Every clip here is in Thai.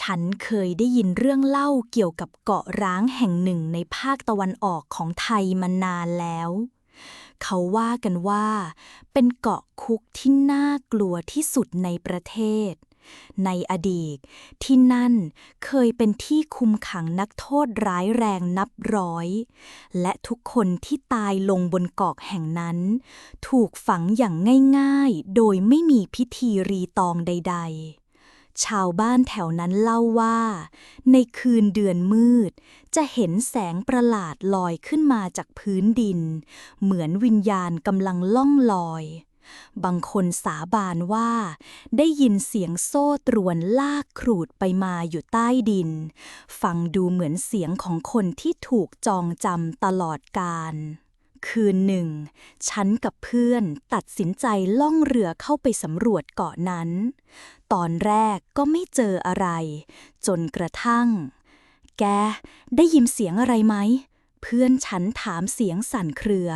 ฉันเคยได้ยินเรื่องเล่าเกี่ยวกับเกาะร้างแห่งหนึ่งในภาคตะวันออกของไทยมานานแล้ว เขาว่ากันว่า เป็นเกาะคุกที่น่ากลัวที่สุดในประเทศ ในอดีต ที่นั่นเคยเป็นที่คุมขังนักโทษร้ายแรงนับร้อย และทุกคนที่ตายลงบนเกาะแห่งนั้น ถูกฝังอย่างง่ายๆ โดยไม่มีพิธีรีตองใด ๆ ชาวบ้านแถวนั้นเล่าว่า ในคืนเดือนมืด จะเห็นแสงประหลาดลอยขึ้นมาจากพื้นดิน เหมือนวิญญาณกำลังล่องลอย บางคนสาบานว่า ได้ยินเสียงโซ่ตรวนลากครูดไปมาอยู่ใต้ดิน ฟังดูเหมือนเสียงของคนที่ถูกจองจำตลอดกาล คืนหนึ่ง ฉันกับเพื่อนตัดสินใจล่องเรือเข้าไปสำรวจเกาะนั้น ตอนแรกก็ไม่เจออะไร จนกระทั่ง แก ได้ยินเสียงอะไรไหม เพื่อนฉันถามเสียงสั่นเครือ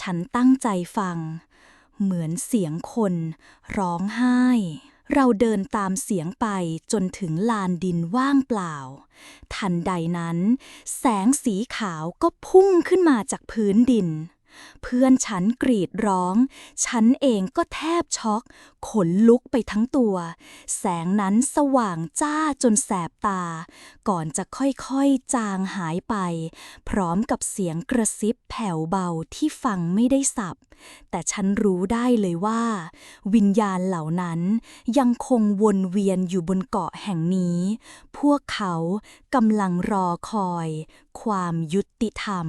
ฉันตั้งใจฟัง เหมือนเสียงคน ร้องไห้ เราเดินตามเสียงไปจนถึงลานดินว่างเปล่า ทันใดนั้น แสงสีขาวก็พุ่งขึ้นมาจากพื้นดิน เพื่อนฉันกรีดร้อง ฉันเองก็แทบช็อก ขนลุกไปทั้งตัว แสงนั้นสว่างจ้าจนแสบตา ก่อนจะค่อยๆจางหายไป พร้อมกับเสียงกระซิบแผ่วเบาที่ฟังไม่ได้สับ แต่ฉันรู้ได้เลยว่า วิญญาณเหล่านั้นยังคงวนเวียนอยู่บนเกาะแห่งนี้ พวกเขากำลังรอคอย ความยุติธรรม